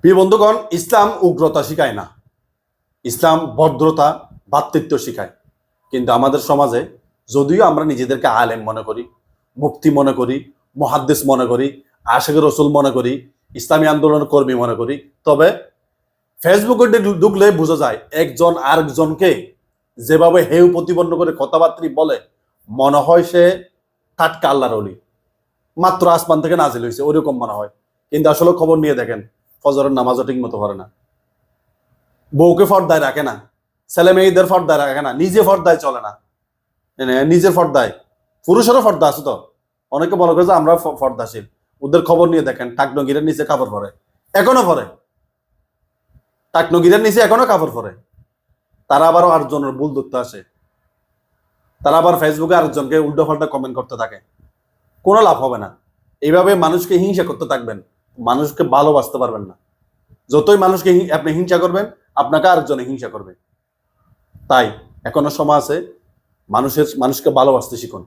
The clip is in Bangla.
প্রিয় বন্ধুগণ, ইসলাম উগ্রতা শিখায় না। ইসলাম ভদ্রতা, ভাতৃত্ব শিখায়। কিন্তু আমাদের সমাজে যদিও আমরা নিজেদেরকে আলেম মনে করি মুক্তি মনে করি মহাদ্দেশ মনে করি, আশেখ রসুল মনে করি, ইসলামী আন্দোলনের কর্মী মনে করি, তবে ফেসবুকে ঢুকলে বোঝা যায় একজন আরেকজনকে যেভাবে হেউ প্রতিপন্ন করে কথাবার্তা বলে, মনে হয় সে টাটকা আল্লাহর অলি। মাত্র আসমান থেকে নাজিল হয়েছে, ওরকম মনে হয়। কিন্তু আসলে খবর নিয়ে দেখেন ফজরের নামাজও ঠিক মতো করে না। বউকে ফর্দায় রাখে না ছেলে মেয়েদের ফর্দায় রাখে না, নিজে ফর্দায় চলে না। এনে নিজের ফর্দায়। পুরুষেরও ফর্দা আছে তো। অনেকে মনে করে যে আমরা ফর্দাশীল। ওদের খবর নিয়ে দেখেন, টাকনগিরের নিচে কাপড় পরে। এখনও পরে। টাকনগিরের নিচে এখনও কাপড় পরে। তারা আবারও আটজনের ভুল ধরতে আসে। তারা আবার ফেসবুকে আরেকজনকে উল্টো পাল্টা কমেন্ট করতে থাকে। কোনো লাভ হবে না। এইভাবে মানুষকে হিংসা করতে থাকবেন। মানুষকে ভালোবাসতে পারবেন না। যতই মানুষকে আপনি হিংসা করবেন, আপনাকে আরেকজনে হিংসা করবে। তাই এখনও সময় আছে মানুষের মানুষকে ভালোবাসতে শিখুন।